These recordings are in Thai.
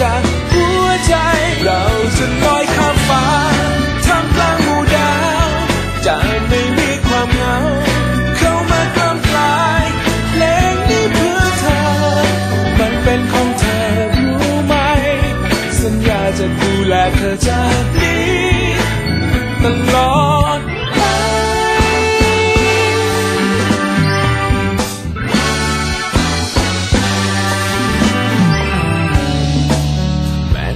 จากหัวใจ เราจะลอยข้ามฟ้าทำกลางหมู่ดาวจะไม่มีความเหงา เข้ามากล้ำกลายเพลงนี้เพื่อเธอ มันเป็นของเธอรู้ไหม สัญญาจะดูแลเธอจาก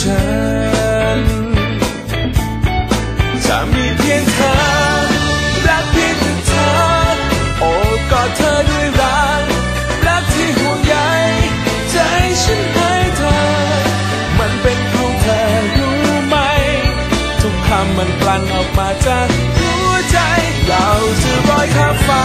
ฉันจะมีเพียงเธอรักเพียงเธอ โอบกอดเธอด้วยรัก รักที่ห่วงใยใจฉันให้เธอ มันเป็นของเธอรู้ไหม ทุกคำมันกลั่นออกมาจากหัวใจ เราจะลอยข้ามฟ้า